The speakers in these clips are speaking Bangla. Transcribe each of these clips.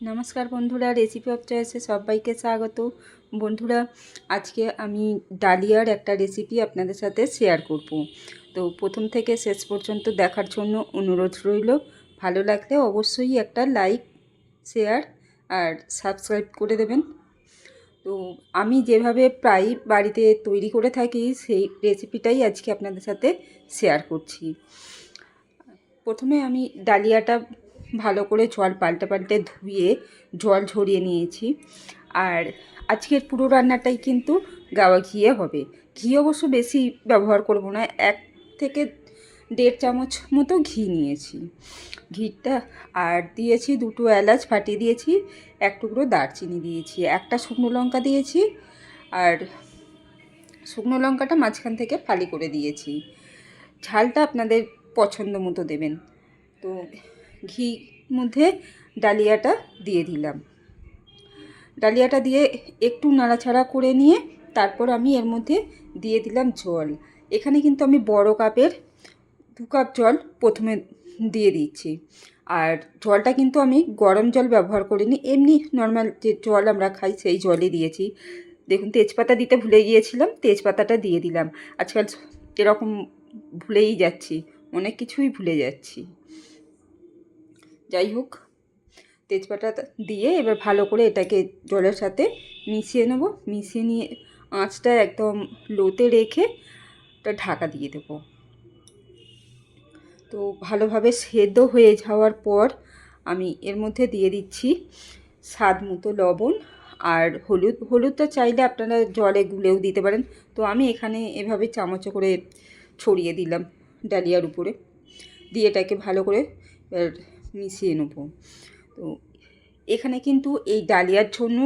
নমস্কার বন্ধুরা রেসিপি অফ চয়েসে সবাইকে স্বাগত। বন্ধুরা, আজকে আমি ডালিয়ার একটা রেসিপি আপনাদের সাথে শেয়ার করব। তো প্রথম থেকে শেষ পর্যন্ত দেখার জন্য অনুরোধ রইল। ভালো লাগলে অবশ্যই একটা লাইক শেয়ার আর সাবস্ক্রাইব করে দেবেন। তো আমি যেভাবে প্রায় বাড়িতে তৈরি করে থাকি, সেই রেসিপিটাই আজকে আপনাদের সাথে শেয়ার করছি। প্রথমে আমি ডালিয়াটা ভালো করে জল পাল্টে পাল্টে ধুয়ে জল ঝরিয়ে নিয়েছি। আর আজকের পুরো রান্নাটাই কিন্তু গাওয়া ঘিয়ে হবে। ঘি অবশ্য বেশি ব্যবহার করব না, এক থেকে দেড় চামচ মতো ঘি নিয়েছি। ঘিটা আর দিয়েছি দুটো এলাচ ফাটিয়ে দিয়েছি, এক টুকরো দারচিনি দিয়েছি, একটা শুকনো লঙ্কা দিয়েছি আর শুকনো লঙ্কাটা মাঝখান থেকে ফালি করে দিয়েছি। ঝালটা আপনাদের পছন্দ মতো দেবেন। তো ঘি মধ্যে ডালিয়াটা দিয়ে দিলাম। ডালিয়াটা দিয়ে একটু নাড়াছাড়া করে নিয়ে তারপর আমি এর মধ্যে দিয়ে দিলাম জল। এখানে কিন্তু আমি বড় কাপের দু কাপ জল প্রথমে দিয়ে দিচ্ছি। আর জলটা কিন্তু আমি গরম জল ব্যবহার করিনি, এমনি নর্মাল যে জল আমরা খাই সেই জলই দিয়েছি। দেখুন, তেজপাতা দিতে ভুলে গিয়েছিলাম, তেজপাতাটা দিয়ে দিলাম। আজকাল এরকম ভুলেই যাচ্ছি, অনেক কিছুই ভুলে যাচ্ছি। যাই হোক, তেজপাতা দিয়ে এবার ভালো করে এটাকে জলের সাথে মিশিয়ে নেব। মিশিয়ে নিয়ে আঁচটা একদম লোতে রেখে ওটা ঢাকা দিয়ে দেবো। তো ভালোভাবে সেদ্ধ হয়ে যাওয়ার পর আমি এর মধ্যে দিয়ে দিচ্ছি স্বাদ মতো লবণ আর হলুদ। হলুদটা চাইলে আপনারা জলে গুলেও দিতে পারেন। তো আমি এখানে এভাবে চামচ করে ছড়িয়ে দিলাম ডালিয়ার উপরে। দিয়ে এটাকে ভালো করে মিশিয়ে নেব। তো এখানে কিন্তু এই ডালিয়ার জন্য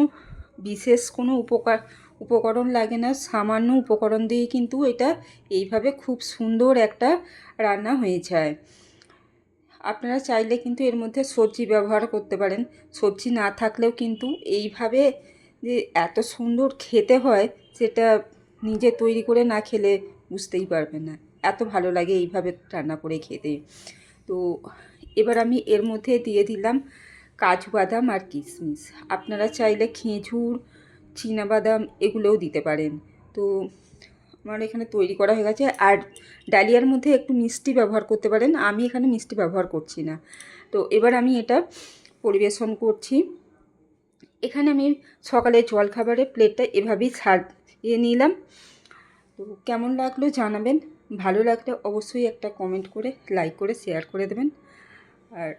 বিশেষ কোনো উপকার, উপকরণ লাগে না। সামান্য উপকরণ দিয়ে কিন্তু এটা এইভাবে খুব সুন্দর একটা রান্না হয়ে যায়। আপনারা চাইলে কিন্তু এর মধ্যে সবজি ব্যবহার করতে পারেন। সবজি না থাকলেও কিন্তু এইভাবে যে এত সুন্দর খেতে হয়, সেটা নিজে তৈরি করে না খেলে বুঝতেই পারবেন না। এত ভালো লাগে এইভাবে রান্না করে খেতে। তো এবার আমি এর মধ্যে দিয়ে দিলাম কাজু বাদাম আর কিশমিশ। আপনারা চাইলে খেজুর বাদাম এগুলোও দিতে পারেন। তো আমার এখানে তৈরি করা হয়ে গেছে। আর ডালিয়ার মধ্যে একটু মিষ্টি ব্যবহার করতে পারেন। আমি এখানে মিষ্টি ব্যবহার করছি না। তো এবার আমি এটা পরিবেশন করছি। এখানে আমি সকালে জলখাবারের প্লেটটা এভাবেই ছাড়িয়ে নিলাম। তো কেমন লাগল জানাবেন? ভালো লাগলে অবশ্যই একটা কমেন্ট করে লাইক করে শেয়ার করে দেবেন। আর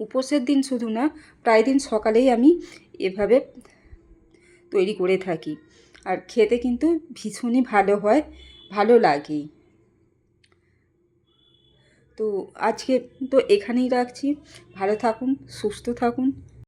উপোসের দিন শুধু না, প্রায় দিন সকালেই আমি এভাবে তৈরি করে থাকি। আর খেতে কিন্তু ভীষণই ভালো হয়, ভালো লাগে। তো আজকে তো এখানেই রাখছি। ভালো থাকুন, সুস্থ থাকুন।